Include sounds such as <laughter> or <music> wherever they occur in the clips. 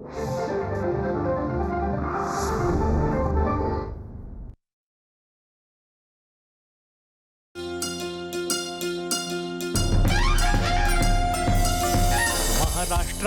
Thank you.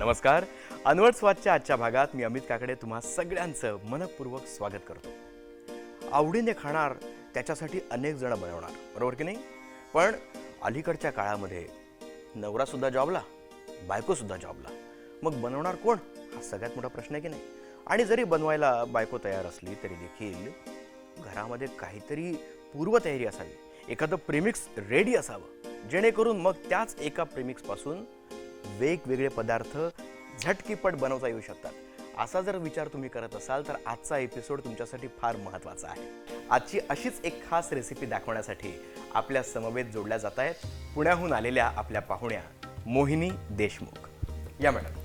नमस्कार. अनवट स्वादच्या आजच्या भागात मी अमित काकडे तुम्हा सगळ्यांचं मनपूर्वक स्वागत करतो. आवडीने खाणार त्याच्यासाठी अनेक जण बनवणार बरोबर की नाही? पण अलीकडच्या काळामध्ये नवरासुद्धा जॉबला बायकोसुद्धा जॉबला. मग बनवणार कोण? हा सगळ्यात मोठा प्रश्न आहे की नाही? आणि जरी बनवायला बायको तयार असली तरी देखील घरामध्ये काहीतरी पूर्वतयारी असावी. एखादं प्रेमिक्स रेडी असावं. जेणेकरून मग त्याच एका प्रेमिक्सपासून वेगवेगळे पदार्थ झटकीपट बनवता येऊ शकतात. असा जर विचार तुम्ही करत असाल तर आजचा एपिसोड तुमच्यासाठी फार महत्त्वाचा आहे. आजची अशीच एक खास रेसिपी दाखवण्यासाठी आपल्या समवेत जोडल्या जात आहेत पुण्याहून आलेल्या आपल्या पाहुण्या मोहिनी देशमुख. या मॅडम.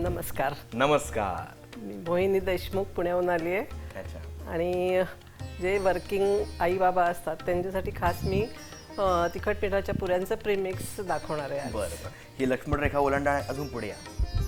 नमस्कार. नमस्कार. मी मोहिनी देशमुख पुण्याहून आली आहे. अच्छा. आणि जे वर्किंग आई बाबा असतात त्यांच्यासाठी खास मी तिखट पिठाच्या पुऱ्यांचं प्रीमिक्स दाखवणार आहे आज. बरं बरं. ही लक्ष्मण रेखा ओलांडा अजून पुढे या.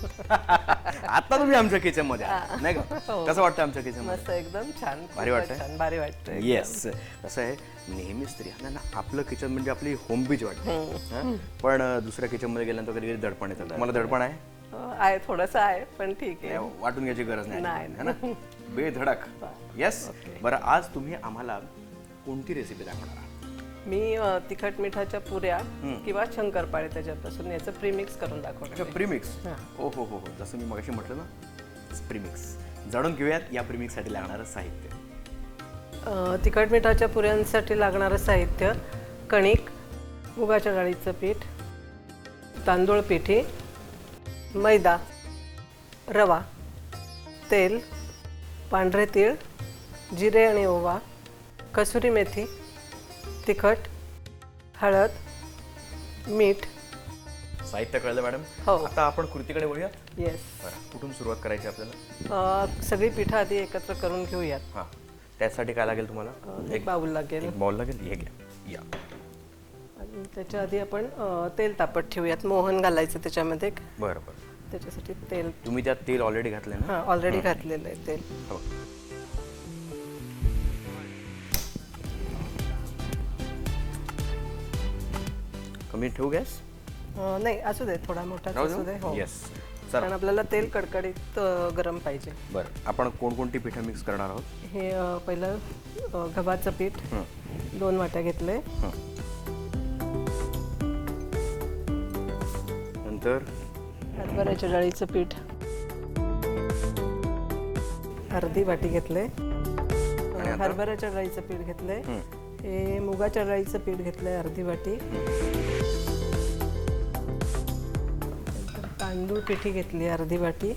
<laughs> आता तुम्ही आमच्या किचनमध्ये आहात, नाही का? <laughs> हो. कसं वाटतं आमच्या किचनमध्ये मस्त एकदम छान भारी खूपच वाटतंय? छान भारी वाटतं. येस कसं आहे नेहमी स्त्रियांना ना आपलं किचन म्हणजे आपली होम बीच वाटते. हं? पण अं, दुसऱ्या किचनमध्ये गेल्यानंतर कधी कधी दडपण येतं तुम्हाला दडपण आहे? अ, आहे थोडंसं आहे पण ठीक आहे. नाही, वाटून घ्यायची गरज नाही नाही, है ना? <laughs> बेधडक. येस बरं आज तुम्ही आम्हाला कोणती रेसिपी दाखवणार आहात? मी अ, तिखट मिठाच्या पुऱ्या किंवा शंकरपाळे त्याच्यापासून याचं प्रीमिक्स करून अच्छा प्रीमिक्स ओ हो. हो हो जसं मी मगाशी म्हटलं ना प्रीमिक्स जाणून घेऊयात या प्रीमिक्ससाठी लागणारं साहित्य. अ, तिखट मिठाच्या पुऱ्यांसाठी लागणारं साहित्य कणिक मुगाच्या डाळीचं पीठ तांदूळ पिठी मैदा रवा तेल पांढरे तीळ जिरे आणि ओवा कसुरी मेथी तिखट हळद मीठ. साहित्य कळलं मॅडम. हो. आता आपण कृतीकडे वळूयात येस बरं. कुठून सुरुवात करायची आपल्याला? सगळी पिठं आधी एकत्र करून घेऊयात. हां. त्यासाठी काय लागेल तुम्हाला? अ, एक बाऊल लागेल. एक बॉल लागेल? हे घ्या. या. आणि त्याच्या आधी आपण अ, तेल तापत ठेवूयात. मोहन घालायचं त्याच्यामध्ये बरं बरं. त्याच्यासाठी तेल. तुम्ही त्यात तेल ऑलरेडी घातलं ना? हां ऑलरेडी घातलेलं आहे तेल. हो. कमी ठेवू गॅस अ, नाही असू दे थोडा मोठाच असू दे हो. येस कारण चला. आपल्याला तेल कडकडीत अ, गरम पाहिजे. बरं. आपण कोणकोणती पिठं मिक्स करणार आहोत? हे अ, पहिलं अ, गव्हाचं पीठ. हं. दोन वाट्या घेतले. नंतर? हरभऱ्याच्या डाळीचं पीठ. अर्धी वाटी घेतले. आता? हरभऱ्याच्या डाळीचं पीठ घेतलंय हे. मुगाच्या डाळीचं पीठ घेतलंय अर्धी वाटी. तांदूळ पिठी घेतली अर्धी वाटी.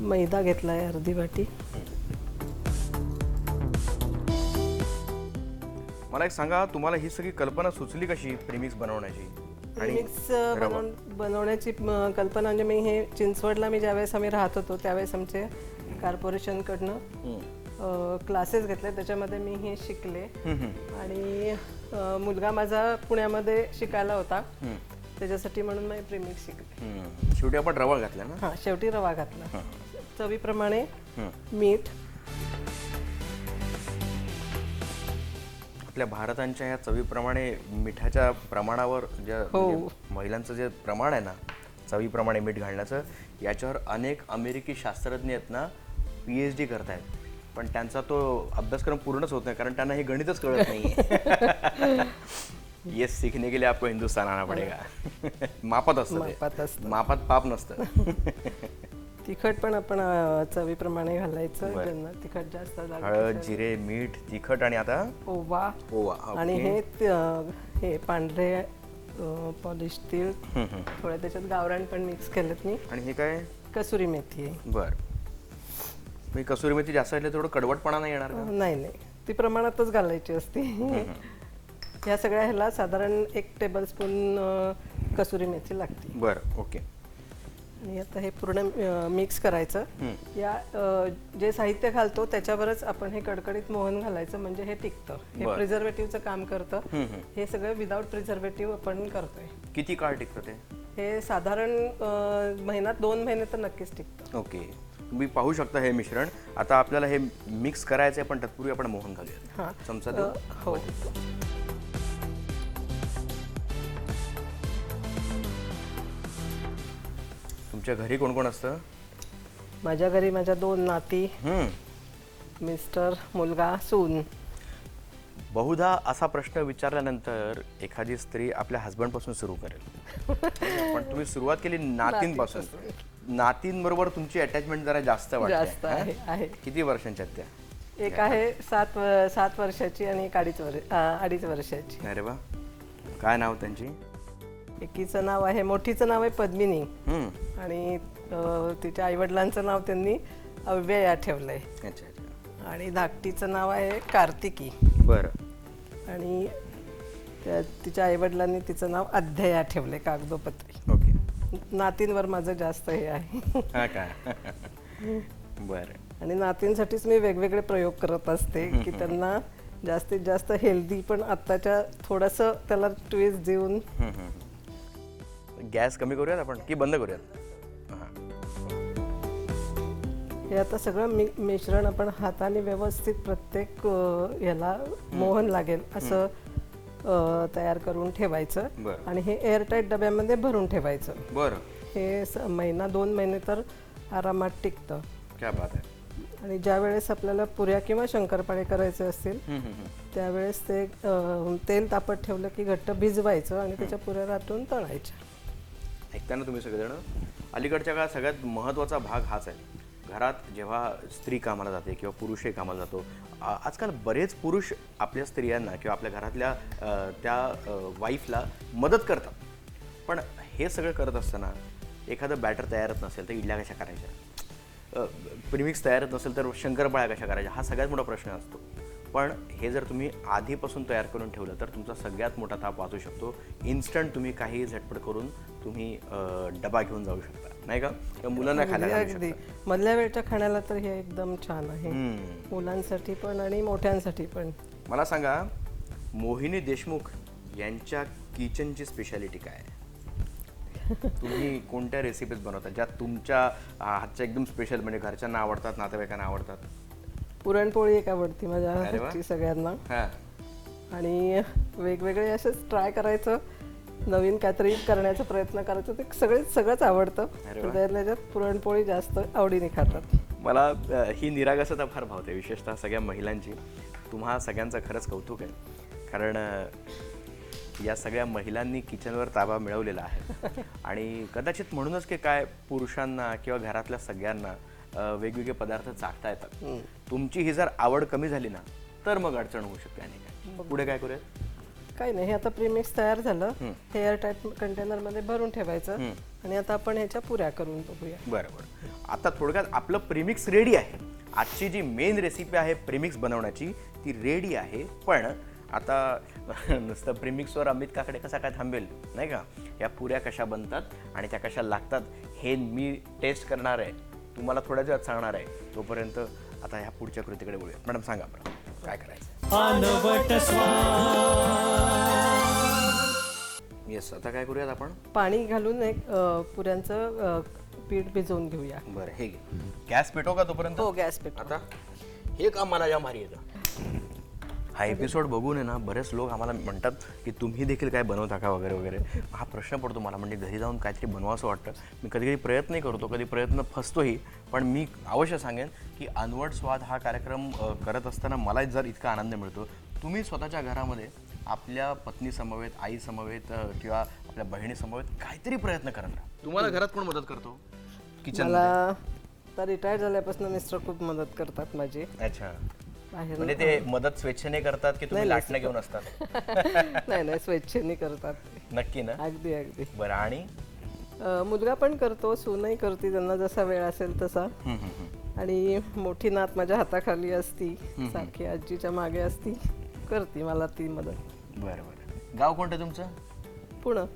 मैदा घेतलाय अर्धी वाटी. मला एक सांगा तुम्हाला ही सगळी कल्पना सुचली कशी प्रीमिक्स बनवण्याची? मिक्स बनवून बनवण्याची म, कल्पना म्हणजे मी हे चिंचवडला मी ज्यावेळेस आम्ही राहत होतो त्यावेळेस आमचे कॉर्पोरेशनकडनं क्लासेस घेतले त्याच्यामध्ये मी हे शिकले. आणि मुलगा माझा पुण्यामध्ये शिकायला होता. त्याच्यासाठी म्हणून मी प्रीमिक्स शिकले. हं. शेवटी आपण रवा घातला ना? हां शेवटी रवा घातला. चवीप्रमाणे मीठ. आपल्या भारतांच्या या चवीप्रमाणे मिठाच्या प्रमाणावर ज्या म्हणजे महिलांचं जे प्रमाण आहे ना चवीप्रमाणे मीठ घालण्याचं याच्यावर अनेक अमेरिकी शास्त्रज्ञ आहेत ना पी एच डी करतायत. पण त्यांचा तो अभ्यासक्रम पूर्णच होत नाही कारण त्यांना हे गणितच कळत नाही ये सीखने के लिए आपको हिंदुस्तान आना पडेगा मापात असतं मापात ते. असतं. मापात पाप नसतं. तिखट पण आपण चवीप्रमाणे घालायचं तिखट जास्त हळद जिरे मीठ तिखट आणि आता ओवा. ओवा आणि हे हे पांढरे पॉलिश तीळ थोडे त्याच्यात गावरान पण मिक्स केलेत मी. आणि हे काय? कसुरी मेथी. आहे बर. मी कसुरी मेथी जास्त घातली थोडं कडवटपणा नाही येणार का? नाही नाही. ती प्रमाणातच घालायची असते. ह्या सगळ्या ह्याला साधारण एक टेबलस्पून कसुरी मेथी लागते. बर ओके. आणि आता हे पूर्ण मिक्स करायचं. या अ, जे साहित्य घालतो त्याच्यावरच आपण हे कडकडीत मोहन घालायचं म्हणजे हे टिकतं. हे बरं. प्रिझर्वेटिव्हचं काम करतं. हे सगळं विदाऊट प्रिझर्वेटिव्ह आपण करतोय. किती काळ टिकतं ते? हे साधारण अ, महिना दोन महिने तर नक्कीच टिकतं. ओके. तुम्ही पाहू शकता हे मिश्रण. आता आपल्याला हे मिक्स करायचं आहे पण तत्पूर्वी आपण मोहन घालूया हां. चमचा देऊ? हो. तुमच्या घरी कोण कोण असतं? माझ्या घरी माझ्या दोन नाती हम्म. मिस्टर मुलगा सून. बहुधा असा प्रश्न विचारल्यानंतर एखादी स्त्री आपल्या हस्बंडपासून सुरू करेल. <laughs> पण तुम्ही सुरुवात केली नातींपासून. नातींबरोबर तुमची अटॅचमेंट जरा जास्त जास्त वाटते आहे आहे. किती वर्षांच्या आहेत त्या? एक आहे सात व- सात वर्षाची आणि एक अडीच वर अ, अडीच वर्षाची. अरे वा. काय नाव त्यांची? एकीचं नाव आहे मोठीचं नाव आहे पद्मिनी. हम्म. आणि अ, तिच्या आईवडिलांचं नाव त्यांनी अव्यया ठेवलंय. अच्छा अच्छा. आणि धाकटीचं नाव आहे कार्तिकी. बरं. आणि त्या तिच्या आईवडिलांनी तिचं नाव अध्यया ठेवलंय कागदोपत्री. ओके. नातींवर माझं जास्त हे आहे. हा काय बरं. आणि नातींसाठीच मी वेगवेगळे प्रयोग करत असते की त्यांना जास्तीत जास्त हेल्दी पण आत्ताच्या थोडंसं त्याला ट्विस्ट देऊन. गॅस कमी करूयात आपण की बंद करूयात? हां. हे आता सगळं मि मिश्रण आपण हाताने व्यवस्थित प्रत्येक अ, ह्याला मोहन लागेल. असं तयार करून ठेवायचं. बरं. आणि हे एअरटाईट डब्यामध्ये भरून ठेवायचं. बरं. हे स- महिना दोन महिने तर आरामात टिकतं. क्या बात आहे. आणि ज्या वेळेस आपल्याला पुऱ्या किंवा शंकरपाळे करायचे असतील हम्म, हम्म, हम्म. त्यावेळेस ते अ, तेल तापत ठेवलं की घट्ट भिजवायचं आणि त्याच्या पुऱ्या रातून तळायच्या. ऐकताना तुम्ही सगळेजण अलीकडच्या काळात सगळ्यात महत्त्वाचा भाग हाच आहे. घरात जेव्हा स्त्री कामाला जाते किंवा पुरुषही कामाला जातो आजकाल बरेच पुरुष आपल्या स्त्रियांना किंवा आपल्या घरातल्या त्या वाईफला मदत करतात. पण हे सगळं करत असताना एखादं बॅटर तयारच नसेल तर इडल्या कशा करायच्या? प्रिमिक्स तयारच नसेल तर शंकरपाळ्या कशा करायच्या? हा सगळ्यात मोठा प्रश्न असतो. पण हे जर तुम्ही आधीपासून तयार करून ठेवलं तर तुमचा सगळ्यात मोठा ताप वाचू शकतो. इन्स्टंट तुम्ही काही झटपट करून तुम्ही डबा घेऊन जाऊ शकता. नाही का? किंवा मुलांना खायला अगदी. मधल्या वेळच्या खाण्याला तर हे एकदम छान आहे. मुलांसाठी पण आणि मोठ्यांसाठी पण. मला सांगा मोहिनी देशमुख यांच्या किचनची स्पेशालिटी काय आहे? <laughs> तुम्ही कोणत्या रेसिपीज बनवता ज्या तुमच्या हातच्या एकदम स्पेशल म्हणजे घरच्यांना आवडतात नातेवाईकांना आवडतात? पुरणपोळी एक आवडती माझ्या अरे वा. हातची सगळ्यांना. हां. आणि वेगवेगळे असेच ट्राय करायचं. नवीन काहीतरी करण्याचा प्रयत्न करायचा. ते सगळे सगळंच आवडतं. अरे पण त्यातल्या त्यात पुरणपोळी जास्त आवडीने खातात. मला अ, ही निरागसता फार भावते विशेषतः सगळ्या महिलांची. तुम्हा सगळ्यांचं खरंच कौतुक आहे. कारण अ, या सगळ्या महिलांनी किचनवर ताबा मिळवलेला आहे. <laughs> आणि कदाचित म्हणूनच की काय पुरुषांना किंवा घरातल्या सगळ्यांना वेगवेगळे पदार्थ चाकता येतात. तुमची ही जर आवड कमी झाली ना तर मग अडचण होऊ शकते आणि काय. पुढे काय करूयात? काही नाही हे आता प्रीमिक्स तयार झालं. हे एअरटाईट कंटेनरमध्ये भरून ठेवायचं. आणि आता आपण ह्याच्या पुऱ्या करून बघूया. बरं बरं. आता थोडक्यात आपलं प्रीमिक्स रेडी आहे. आजची जी मेन रेसिपी आहे प्रीमिक्स बनवण्याची ती रेडी आहे. पण आता <laughs> नुसतं प्रीमिक्सवर अमित काकडे कसा काय थांबेल नाही का? या पुऱ्या कशा बनतात आणि त्या कशा लागतात हे मी टेस्ट करणार आहे. तुम्हाला थोड्याच वेळात सांगणार आहे तोपर्यंत आता ह्या पुढच्या कृतीकडे बोलूया मॅडम सांगा बरं काय करायचं? येस आता काय करूयात आपण? पाणी घालून एक पुऱ्यांचं पीठ भिजवून घेऊया. बरं हे घे. गॅस पेटव का तोपर्यंत? हो गॅस पेट आता? हे काम मला जाम भारी येतं. हा एपिसोड बघून आहे ना बरेच लोक आम्हाला म्हणतात की तुम्ही देखील काय बनवता का वगैरे वगैरे. हा प्रश्न पडतो मला म्हणजे घरी जाऊन काहीतरी बनवावं वाटतं. मी कधी कधी प्रयत्नही करतो कधी प्रयत्न फसतोही पण मी अवश्य सांगेन की अनवट स्वाद हा कार्यक्रम करत असताना मला जर इतका आनंद मिळतो. तुम्ही स्वतःच्या घरामध्ये आपल्या पत्नी समवेत आई समवेत अ, किंवा आपल्या बहिणी समवेत काहीतरी प्रयत्न करत राहा. तुम्हाला घरात कोण मदत करतो? किचन मला आता रिटायर झाल्यापासून मिस्टर खूप मदत करतात माझी. अच्छा. म्हणजे ते मदत स्वेच्छेने करतात की तुम्ही लाटणं घेऊन असतात? <laughs> नाही नाही स्वेच्छेने करतात. नक्की ना? अगदी अगदी. बरं आणि? मुलगा पण करतो सूनही करते त्यांना जसा वेळ असेल तसा. आणि मोठी नात माझ्या हाताखाली असती सारखी आजीच्या मागे असती करते मला ती मदत. बरं बरं. गाव कोणतं तुमचं? पुणं.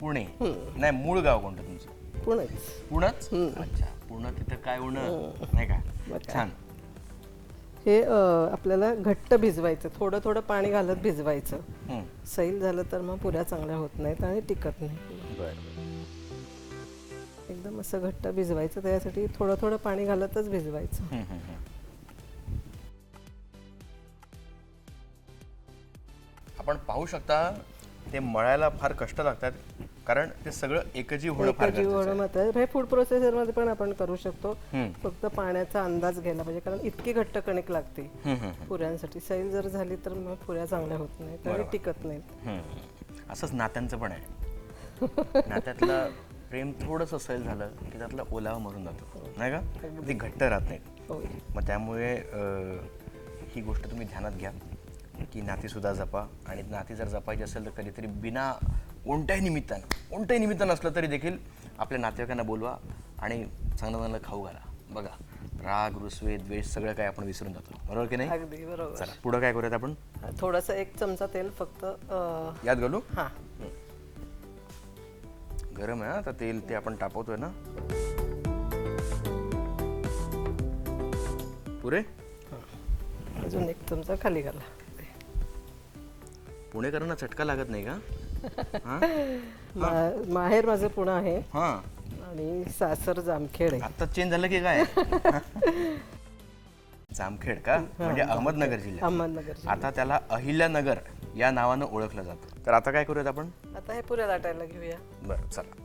पुणे. नाही मूळ गाव कोणतं तुमचं? पुणेच. पुणच? अच्छा पुणे तिथं काय उणं नाही का? छान. हे आपल्याला घट्ट भिजवायचं. थोडं थोडं पाणी घालत भिजवायचं. सैल झालं तर मग पुऱ्या चांगल्या होत नाहीत आणि टिकत नाही. एकदम असं घट्ट भिजवायचं त्यासाठी थोडं थोडं पाणी घालतच भिजवायचं. आपण पाहू शकता ते मळायला फार कष्ट लागतात. कारण ते सगळं एकजीव होणं फार जीव गरजेचं आहे. मत हे फूड प्रोसेसरमध्ये पण आपण करू शकतो. हम्म. फक्त पाण्याचा अंदाज घ्यायला पाहिजे कारण इतकी घट्ट कणिक लागते हम्म, हम्म, हम्म. पुऱ्यांसाठी. सैल जर झाली तर मग पुऱ्या चांगल्या होत नाहीत आणि टिकत नाहीत. हम्म. असंच नात्यांचं पण आहे. नात्यातलं प्रेम थोडंसं सैल झालं की त्यातला ओलावा मरून जातो. नाही का? ती घट्ट राहत नाहीत. होय. मग त्यामुळे अं, ही गोष्ट तुम्ही ध्यानात घ्या की नातीसुद्धा जपा. आणि नाती जर जपायची असेल तर कधीतरी बिना कोणत्याही निमित्तानं कोणत्याही निमित्त नसलं तरी देखील आपल्या नातेवाईकांना बोलवा आणि चांगलं चांगलं खाऊ घाला. बघा राग रुसवे द्वेष सगळं काय आपण विसरून जातो. बरोबर की नाही? अगदी बरोबर. चला पुढं काय करूयात आपण? थोडस एक चमचा तेल फक्त अं, यात घालू? हा. गरम आहे हा, आता तेल ते आपण तापवतोय ना. पुरे? अजून एक चमचा खाली घाला. पुणेकरांना चटका लागत नाही का? <laughs> हा? मा- माहेर माझं पुणे आहे. हा. आणि सासर जामखेड आहे. आता चेंज झालं की काय? <laughs> जामखेड का? म्हणजे अहमदनगर जिल्ह्यात. अहमदनगर आता त्याला अहिल्यानगर या नावानं ओळखलं जातं. तर आता काय करूयात आपण? आता हे पुऱ्या लाटायला घेऊया. बरं चला.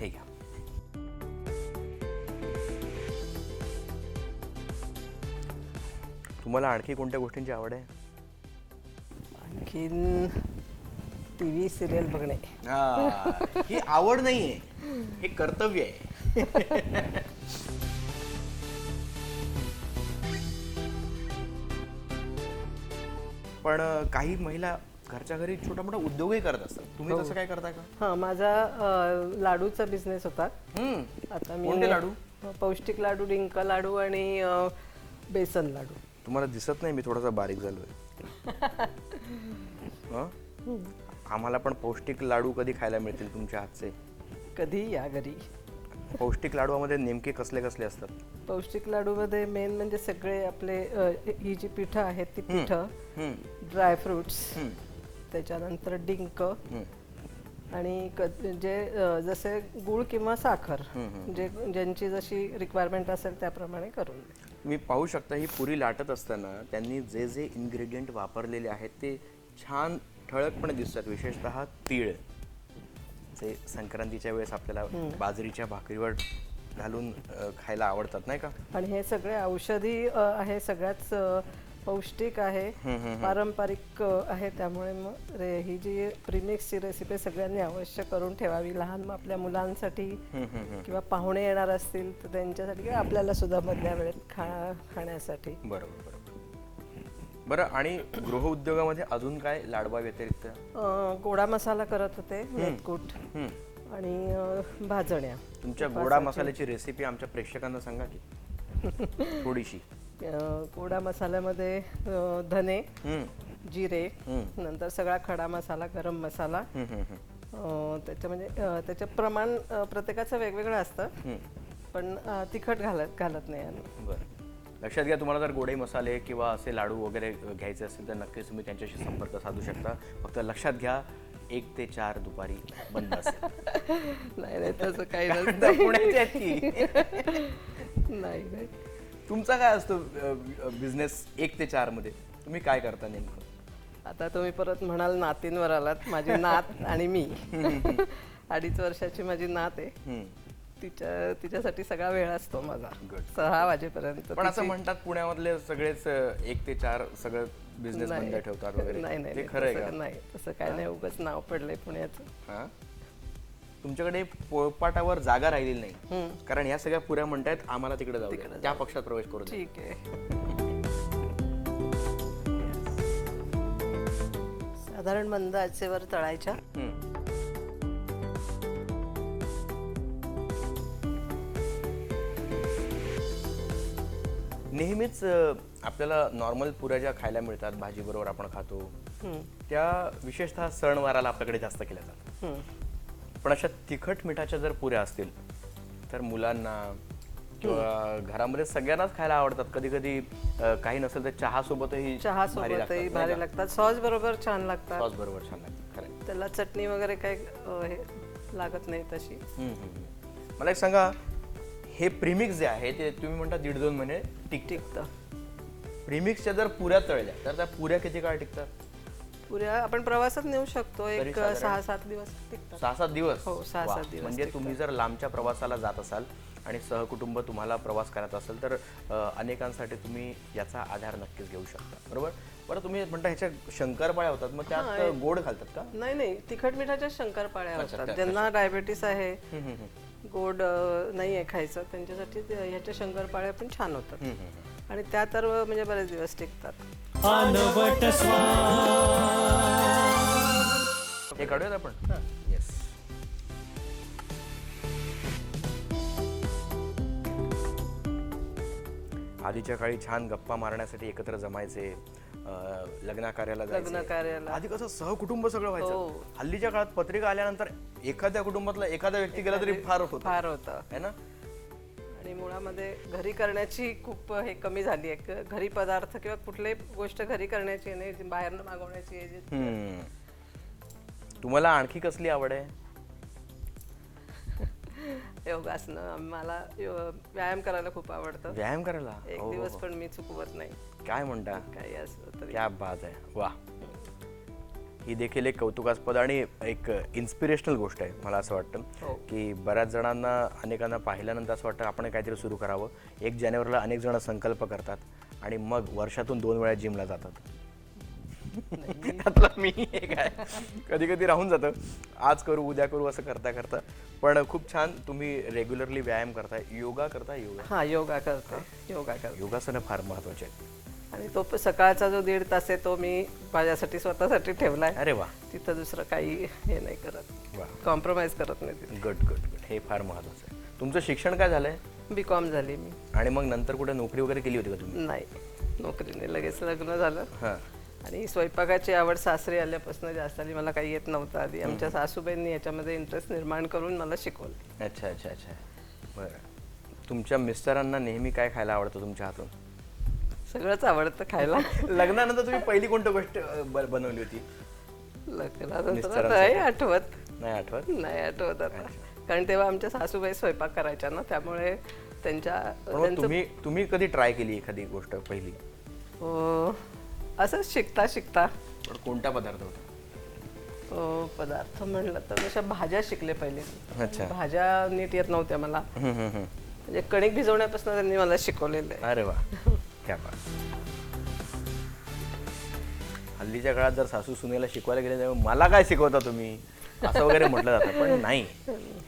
हे घ्या. तुम्हाला आणखी कोणत्या गोष्टींची आवड आहे? आणखीन टी व्ही सिरियल बघणे. ही आवड नाहीये हे कर्तव्य आहे. पण अ, काही महिला घरच्या घरी छोटा मोठा उद्योगही करत असतात. तुम्ही तसं काय करता का? हा माझा अं, लाडूचा बिझनेस होता. हम्म. आता मी कोणते लाडू? पौष्टिक लाडू डिंक लाडू आणि अं, बेसन लाडू. तुम्हाला दिसत नाही मी थोडासा बारीक झालोय. <laughs> हं? आम्हाला पण पौष्टिक लाडू कधी खायला मिळतील तुमच्या हातचे? कधी या घरी? पौष्टिक लाडूमध्ये नेमके कसले कसले असतात? पौष्टिक लाडूमध्ये मेन म्हणजे सगळे आपले अं, ही जी पिठं आहेत ती पिठं हम्म, ड्रायफ्रुट्स त्याच्यानंतर डिंक. आणि क- जे अं, जसे गुळ किंवा साखर जे ज्यांची जशी रिक्वायरमेंट असेल त्याप्रमाणे करून दे. तुम्ही पाहू शकता ही पुरी लाटत असताना त्यांनी जे जे इन्ग्रेडियंट वापरलेले आहेत ते छान ठळकपणे दिसतात. विशेषतः तीळ. जे संक्रांतीच्या वेळेस आपल्याला बाजरीच्या भाकरीवर घालून खायला आवडतात नाही का? आणि हे सगळे औषधी आहे. सगळ्याच पौष्टिक आहे. पारंपरिक आहे. त्यामुळे मग रे ही जी प्रीमिक्सची रेसिपी सगळ्यांनी अवश्य करून ठेवावी. लहान मग आपल्या मुलांसाठी किंवा पाहुणे येणार असतील तर त्यांच्यासाठी किंवा आपल्याला सुद्धा मधल्या वेळेत खा खाण्यासाठी. बरोबर. बरं आणि गृहउद्योगामध्ये अजून काय लाडवा व्यतिरिक्त? गोडा मसाला करत होते मेतकूट. आणि भाजण्या. तुमच्या गोडा मसाल्याची रेसिपी आमच्या प्रेक्षकांना सांगा की थोडीशी. <laughs> गोडा मसाल्यामध्ये धने जिरे. नंतर सगळा खडा मसाला गरम मसाला. त्याच्या म्हणजे त्याचं प्रमाण प्रत्येकाचं वेगवेगळं असतं. पण तिखट घालत घालत नाही आम्ही. बरं. लक्षात घ्या तुम्हाला जर गोडे मसाले किंवा असे लाडू वगैरे घ्यायचे असतील तर नक्कीच तुम्ही त्यांच्याशी संपर्क साधू शकता. फक्त लक्षात घ्या एक ते चार दुपारी बंद <laughs> नाही नाही तसं काही. <laughs> <laughs> नाही नाही. तुमचा काय असतो बिझनेस एक ते चारमध्ये? तुम्ही काय करता नेमकं? आता तुम्ही परत म्हणाल नातींवर आलात. माझी नात आणि मी. अडीच वर्षाची माझी नात आहे. तिच्या तिच्यासाठी सगळा वेळ असतो माझा Good. सहा वाजेपर्यंत पण असं म्हणतात पुण्यामधले सगळेच अ, एक ते चार सगळं बिझनेस बंद नाही. ठेवतात वगैरे नाही नाही ते नाही, खरं आहे तसं का नाही तसं काय नाही उगाच नाव पडलंय पुण्याचं हा? तुमच्याकडे पोळपाटावर जागा राहिलेली नाही कारण ह्या सगळ्या पुऱ्या म्हणतायत आम्हाला तिकडे जाऊ द्या. त्या पक्षात प्रवेश करू द्या. ठीक आहे साधारण मंद आचेवर तळायच्या हम्म. नेहमीच अं, आपल्याला नॉर्मल पुऱ्या ज्या खायला मिळतात भाजी बरोबर आपण खातो त्या विशेषतः सणवाराला आपल्याकडे जास्त केल्या जातात. पण अशा तिखट मिठाच्या जर पुऱ्या असतील तर मुलांना किंवा घरामध्ये सगळ्यांनाच खायला आवडतात. कधी कधी काही नसेल तर चहा सोबतही चहा सोबतही भारी लागतात. सॉस बरोबर छान लागतात. सॉस बरोबर छान लागतात खरं त्याला चटणी वगैरे काही अ, हे लागत नाही तशी. हम्म, हम्म, हम्म. मला एक सांगा हे प्रीमिक्स जे आहे ते तुम्ही म्हणता दीड दोन महिने टिकते. टिकतं प्रीमिक्सच्या जर पुऱ्या तळल्या तर त्या पुऱ्या किती काळ टिकतात? पुऱ्या आपण प्रवासात नेऊ शकतो एक साधारण? सहा सात दिवस टिकतात. सहा सात दिवस? हो, सहा वा. सात दिवस म्हणजे तुम्ही जर लांबच्या प्रवासाला जात असाल आणि सहकुटुंब तुम्हाला प्रवास करायचा असेल तर अ, अनेकांसाठी तुम्ही याचा आधार नक्कीच घेऊ शकता. बरोबर? बरं तुम्ही म्हणता ह्याच्या शंकरपाळ्या होतात मग त्यात गोड घालतात का? नाही नाही तिखट मिठाच्या शंकरपाळ्या अच्छा, होतात. त्या- ज्यांना डायबेटीस आहे. हम्म, हम्म, हम्म. गोड नाही आहे खायचं. त्यांच्यासाठी ह्याच्या शंकरपाळ्या पण छान होतात. आणि त्या तर म्हणजे बरेच दिवस टिकतात. हे काढूयात आपण? येस आधीच्या काळी छान गप्पा मारण्यासाठी एकत्र जमायचे. लग्न कार्याला. लग्न कार्याला. आधी कसं सहकुटुंब सगळं हो. व्हायचं हल्लीच्या काळात पत्रिका आल्यानंतर एखाद्या कुटुंबातला एखादा व्यक्ती गेला तरी फार होत फार होतं है ना आणि मुळामध्ये घरी करण्याची खूप हे कमी झाली आहे क- घरी पदार्थ किंवा कुठलीही गोष्ट घरी करण्याची नाही बाहेरनं मागवण्याची आहे जी- हम्म. तुम्हाला आणखी कसली आवड आहे योगासनं मला यो- व्यायाम करायला खूप आवडतं. व्यायाम करायला? एक हो, दिवस हो, पण मी चुकवत नाही. हो. काय म्हणता? काही असलं तरी. क्या बात आहे. वा. ही देखील एक कौतुकास्पद आणि एक इन्स्पिरेशनल गोष्ट आहे मला असं हो. वाटतं की बऱ्याच जणांना अनेकांना पाहिल्यानंतर असं वाटतं आपण काहीतरी सुरू करावं. एक जानेवारीला अनेक जण संकल्प करतात आणि मग वर्षातून दोन वेळा जिमला जातात. <laughs> त्यातला मी एक आहे कधी कधी राहून जातं. आज करू उद्या करू असं करता करता. पण खूप छान तुम्ही रेग्युलरली व्यायाम करताय. योगा करताय योगा? हा योगा करते. योगा करते. योगासनं फार महत्त्वाचे आहेत. आणि तो प- सकाळचा जो दीड तास आहे तो मी माझ्यासाठी स्वतःसाठी ठेवलाय. अरे वा. तिथं दुसरं काही हे नाही करत. वा. कॉम्प्रोमाइज करत नाही गुड गुड गुड हे फार महत्वाचं आहे. तुमचं शिक्षण काय झालंय? बी कॉम झाली मी. आणि मग नंतर कुठे नोकरी वगैरे केली होती का तुम्ही? नाही. नोकरीने लगेच लग्न झालं. हां. आणि स्वयंपाकाची आवड सासरी आल्यापासून जास्त आली. मला काही येत नव्हतं आधी. आमच्या सासूबाईंनी याच्यामध्ये इंटरेस्ट निर्माण करून मला शिकवलं. अच्छा अच्छा अच्छा. बरं. तुमच्या मिस्टरांना नेहमी काय खायला आवडतं तुमच्या हातून? सगळंच आवडतं खायला. <laughs> लग्नानंतर तुम्ही पहिली कोणती गोष्ट ब- बनवली होती? लग्नानंतर? नाही आठवत. नाही आठवत? नाही आठवत आता. कारण तेव्हा आमच्या सासूबाई स्वयंपाक करायच्या ना त्यामुळे त्यांच्या पण मग त्यांचं तुम्ही तुम्ही कधी ट्राय केली एखादी गोष्ट पहिली? अं, असंच शिकता शिकता. पण कोणता पदार्थ होता? अं, पदार्थ म्हणलं तर अशा भाज्या शिकले पहिले अच्छा. भाज्या नीट येत नव्हत्या मला. हम्म, हम्म, हम्म. म्हणजे कणिक भिजवण्यापासून त्यांनी मला शिकवलेलं आहे. अरे वा. क्या बात. हल्लीच्या काळात जर सासू सुनेला शिकवायला गेले तर मला काय शिकवता तुम्ही? असं वगैरे म्हटलं जातं पण नाही.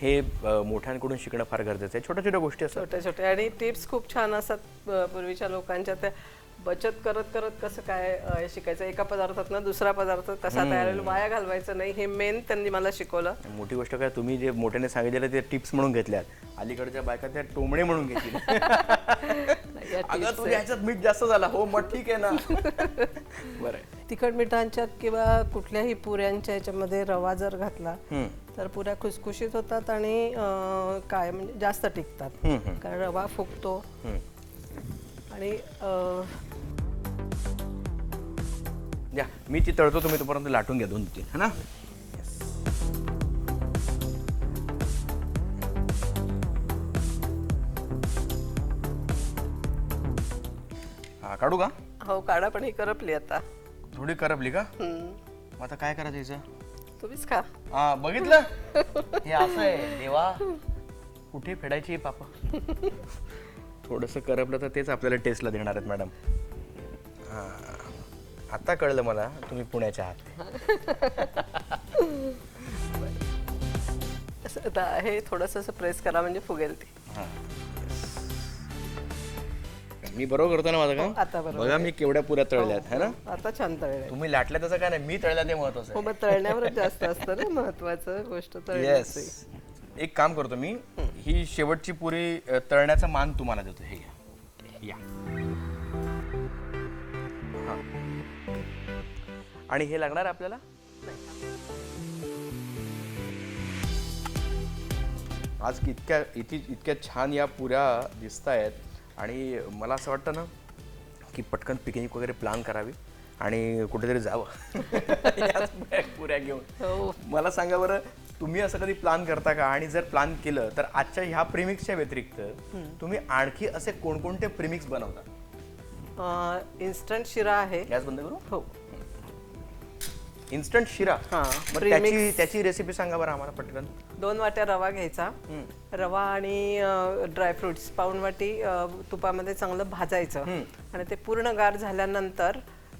हे अ, मोठ्यांकडून शिकणं फार गरजेचं आहे. छोट्या छोट्या गोष्टी असतात. छोटे छोटे आणि टिप्स खूप छान असतात अं, पूर्वीच्या लोकांच्या. त्या बचत करत करत कसं काय हे शिकायचं? एका पदार्थात ना दुसरा पदार्थ कसा तयार होईल वाया घालवायचं नाही. हे मेन त्यांनी मला शिकवलं. मोठी गोष्ट काय तुम्ही जे मोठ्याने सांगितलेलं ते टिप्स म्हणून घेतल्यात. अलीकडच्या बायका त्या टोमणे म्हणून घेतील. <laughs> मीठ जास्त झाला. हो मग ठीक आहे ना. <laughs> बरं. तिखट मिठांच्यात किंवा कुठल्याही पुऱ्यांच्या याच्यामध्ये रवा जर घातला. तर पुऱ्या खुसखुशीत होतात आणि काय म्हणजे जास्त टिकतात. कारण रवा फुगतो. आणि अं, द्या. मी ती तळतो तुम्ही तोपर्यंत लाटून घ्या दोन तीन है ना? हा काढू का? हो काढा पण ही करपली आता. थोडी करपली का? हम्म. मग आता काय करायचं? याचं तुम्हीच खा. हा बघितलं? हे असं आहे. देवा कुठे फेडायची पापा? <laughs> थोडंसं करपलं तर तेच आपल्याला टेस्टला देणार आहेत मॅडम हा. आता कळलं मला तुम्ही पुण्याच्या आहात. ते. असं आता हे थोडंसं असं प्रेस करा म्हणजे फुगेल ती. हां. मी बरोबर करतो ना माझं हो, काम? आता बरोबर. बघा मी केवढ्या पुऱ्या तळल्यात है ना? आता छान तळले तुम्ही लाटल्या तसं काय नाही? मी तळल्या ते महत्वाचं हो मग तळण्यावरच जास्त असतं ना महत्वाचं गोष्ट तळण्याची. येस एक काम करतो मी. ही शेवटची पुरी अ, तळण्याचा मान तुम्हाला देतो. हे घ्या. आणि हे लागणार आहे आपल्याला? आज इतक्या इथे इतक्या छान या पुऱ्या दिसत आहेत आणि मला असं वाटतं ना की पटकन पिकनिक वगैरे प्लॅन करावी आणि कुठेतरी जावं. <laughs> याच पुऱ्या- पुऱ्या घेऊन. हो. मला सांगा बरं तुम्ही असं कधी प्लॅन करता का? आणि जर प्लॅन केलं तर आजच्या ह्या प्रीमिक्सच्या व्यतिरिक्त तुम्ही आणखी असे कोणकोणते प्रीमिक्स बनवता? इन्स्टंट शिरा आहे. गॅस बंद करू? हो. इन्स्टंट शिरा. हा. त्याची त्याची रेसिपी सांगा बरं आम्हाला पटकन. दोन वाट्या रवा घ्यायचा. रवा आणि ड्रायफ्रुट्स पाऊण वाटी तुपामध्ये चांगलं भाजायचं. आणि ते पूर्ण गार झाल्यानंतर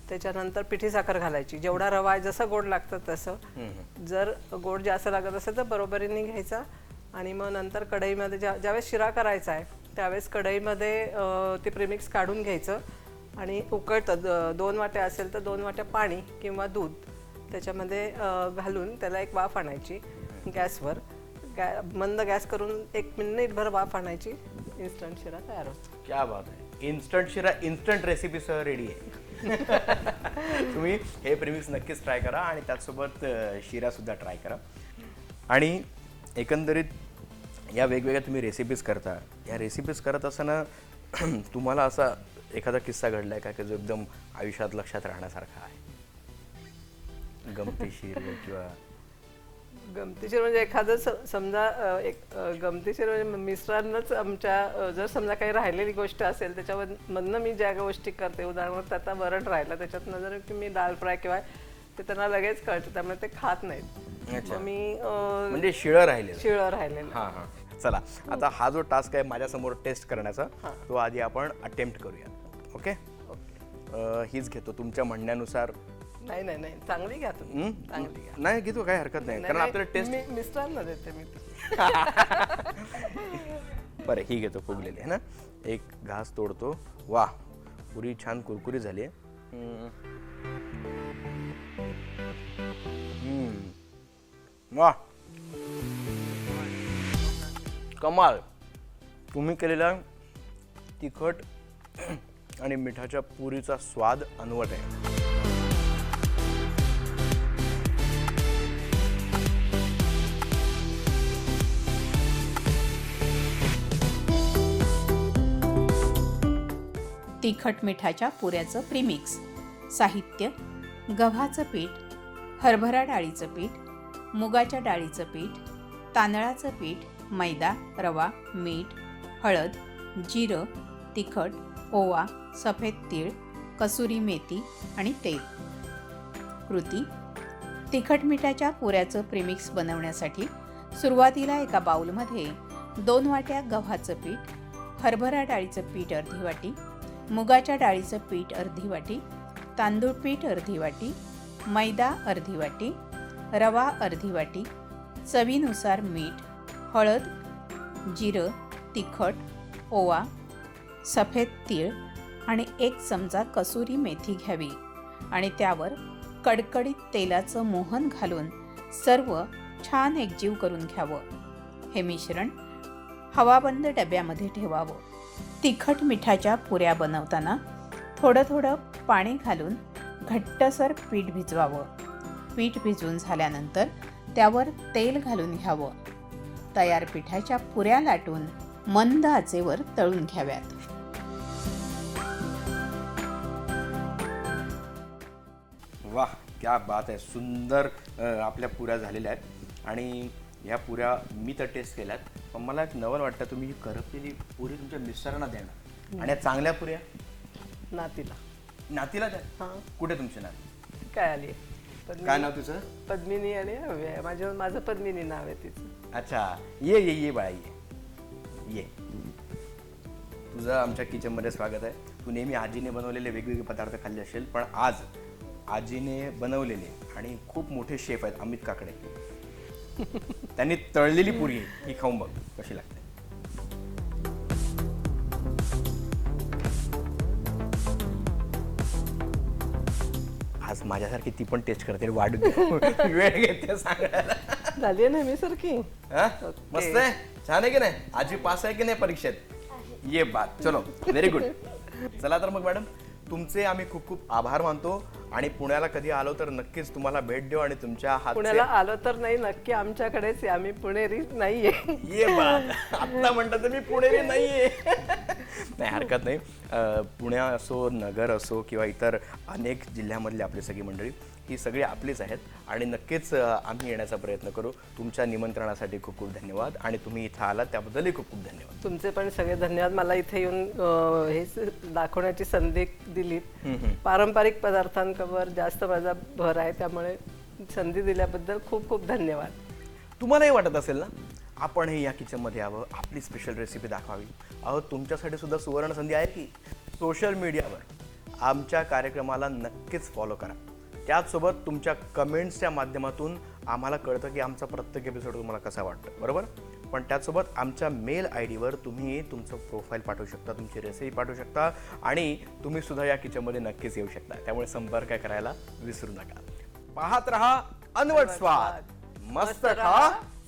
त्याच्यानंतर पिठी साखर घालायची. जेवढा रवा आहे जसं गोड लागतं तसं. जर गोड जास्त लागत असेल तर बरोबरीने घ्यायचा. आणि मग नंतर कढईमध्ये ज्या ज्यावेळेस शिरा करायचा आहे त्यावेळेस कढईमध्ये ते प्रेमिक्स काढून घ्यायचं. आणि उकळतं दोन वाट्या असेल तर दोन वाट्या पाणी किंवा दूध. त्याच्यामध्ये घालून त्याला एक वाफ आणायची गॅसवर. गॅ मंद गॅस करून एक मिनिटभर वाफ आणायची. इन्स्टंट शिरा तयार होतो. क्या बात आहे. इन्स्टंट शिरा इन्स्टंट रेसिपीसह रेडी आहे. <laughs> तुम्ही हे प्रिमिक्स नक्कीच ट्राय करा आणि त्याचसोबत शिरासुद्धा शिरा सुद्धा ट्राय करा. आणि एकंदरीत या वेगवेगळ्या तुम्ही रेसिपीज करता. या रेसिपीज करत असताना <clears throat> तुम्हाला असा एखादा किस्सा घडला आहे का? की जो एकदम आयुष्यात लक्षात राहण्यासारखा आहे? गमतीशीर किंवा गमतीशीर म्हणजे एखादं समजा अ, एक अ, गमतीशीर म्हणजे मिस्टरांनाच आमच्या अ, जर समजा काही राहिलेली गोष्ट असेल त्याच्यामधनं मी ज्या गोष्टी करते उदाहरणार्थ आता वरण राहिलं त्याच्यातनं जर की मी दाल फ्राय किंवा ते त्यांना लगेच कळतं त्यामुळे ते खात नाहीत. मग मी अ, म्हणजे शिळं राहिले शिळं राहिलेलं. हां हां. चला आता हा. जो टास्क आहे माझ्यासमोर टेस्ट करण्याचा तो आधी आपण अटेम्प्ट करूया. ओके? हीच घेतो. तुमच्या म्हणण्यानुसार नाही नाही नाही. चांगली घ्या तुम्ही. हं? चांगली घ्या. नाही घेतो काही हरकत नाही. कारण आपल्याला टेस्ट मी मिस्टरांना देते मी. <laughs> बरं ही घेतो फुगलेली आहे ना? एक घास तोडतो. वा पुरी छान कुरकुरी झाली आहे. वा. कमाल. तुम्ही केलेला तिखट <clears throat> आणि मिठाच्या पुरीचा स्वाद अनवट आहे. तिखट मिठाच्या पुऱ्याचं प्रीमिक्स साहित्य गव्हाचं पीठ हरभरा डाळीचं पीठ मुगाच्या डाळीचं पीठ तांदळाचं पीठ मैदा रवा मीठ हळद जिरं तिखट ओवा सफेद तीळ कसुरी मेथी आणि तेल. कृती तिखट मिठाच्या पुऱ्याचं प्रिमिक्स बनवण्यासाठी सुरुवातीला एका बाऊलमध्ये दोन वाट्या गव्हाचं पीठ हरभरा डाळीचं पीठ अर्धी वाटी मुगाच्या डाळीचं पीठ अर्धी वाटी तांदूळ पीठ अर्धी वाटी मैदा अर्धी वाटी रवा अर्धी वाटी चवीनुसार मीठ हळद जिरं तिखट ओवा सफेद तीळ आणि एक चमचा कसुरी मेथी घ्यावी. आणि त्यावर कडकडीत तेलाचं मोहन घालून सर्व छान एकजीव करून घ्यावं. हे मिश्रण हवाबंद डब्यामध्ये ठेवावं. तिखट मिठाच्या पुऱ्या बनवताना थोडं थोडं पाणी घालून घट्टसर पीठ भिजवावं. पीठ भिजवून झाल्यानंतर त्यावर तेल घालून घ्यावं. तयार पिठाच्या पुऱ्या लाटून मंद आचेवर तळून घ्याव्यात. वा क्या बात आहे. सुंदर आपल्या पुऱ्या झालेल्या आहेत. आणि ह्या पुऱ्या मी तर टेस्ट केल्यात. पण मला एक नवल वाटतं तुम्ही ही करपलेली पुरी तुमच्या मिस्टरांना देणार आणि या चांगल्या पुऱ्या? नातीला. नातीला द्या. हां. कुठे तुमचे नाती? काय आली? काय नाव तुझं? पद्मिनी आणि हवी आहे. माझं माझं पद्मिनी नाव आहे तिचं. अच्छा. ये ये ये बाळा ये. ये. तुझं आमच्या किचनमध्ये स्वागत आहे. तू नेहमी आजीने बनवलेले वेगवेगळे पदार्थ खाल्ले असेल पण आज आजीने बनवलेले आणि खूप मोठे शेफ आहेत अमित काकडे. <laughs> त्यांनी तळलेली पुरी ही खाऊन बघ कशी लागते. आज माझ्यासारखी ती पण टेस्ट करते वाढ <laughs> वेळ घेते सांगायला. झाली आहे नेहमीसारखी हा? मस्त आहे? छान आहे की नाही? आजी पास आहे की नाही परीक्षेत? ये बात. चलो व्हेरी गुड <laughs> चला तर मग मॅडम. तुमचे आम्ही खूप खूप आभार मानतो आणि पुण्याला कधी आलो तर नक्कीच तुम्हाला भेट देऊ आणि तुमच्या पुण्याला हातचे आलो तर नाही नक्की आमच्याकडेच. आम्ही पुणेरी नाहीये. ये बात आत्ता म्हणतात मी पुणेरी नाहीये. नाही हरकत नाही. पुण्या असो नगर असो किंवा इतर अनेक जिल्ह्यामधली आपली सगळी मंडळी ही सगळी आपलीच आहेत. आणि नक्कीच आम्ही येण्याचा प्रयत्न करू. तुमच्या निमंत्रणासाठी खूप खूप धन्यवाद आणि तुम्ही इथं आलात त्याबद्दलही खूप खूप धन्यवाद. तुमचे पण सगळे धन्यवाद. मला इथे येऊन हे दाखवण्याची संधी दिलीत. पारंपरिक पदार्थांवर जास्त माझा भर आहे त्यामुळे संधी दिल्याबद्दल खूप खूप धन्यवाद. तुम्हालाही वाटत असेल ना? आपणही या किचनमध्ये यावं. आपली स्पेशल रेसिपी दाखवावी. अहो तुमच्यासाठी सुद्धा सुवर्ण संधी आहे की सोशल मीडियावर आमच्या कार्यक्रमाला नक्कीच फॉलो करा. त्याचसोबत तुमच्या कमेंट्सच्या माध्यमातून आम्हाला कळतं की आमचा प्रत्येक एपिसोड तुम्हाला कसा वाटतं. बरोबर? पण त्याचसोबत आमच्या मेल आय डीवर तुम्ही तुमचं प्रोफाईल पाठवू शकता तुमची रेसिपी पाठवू शकता आणि तुम्ही सुद्धा या किचनमध्ये नक्कीच येऊ शकता. त्यामुळे संपर्क करायला विसरू नका. पाहत रहा अनवट स्वाद. मस्त खा.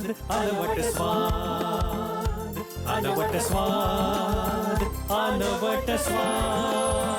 अनवट स्वाद अनवट स्वाद अनवट स्वाद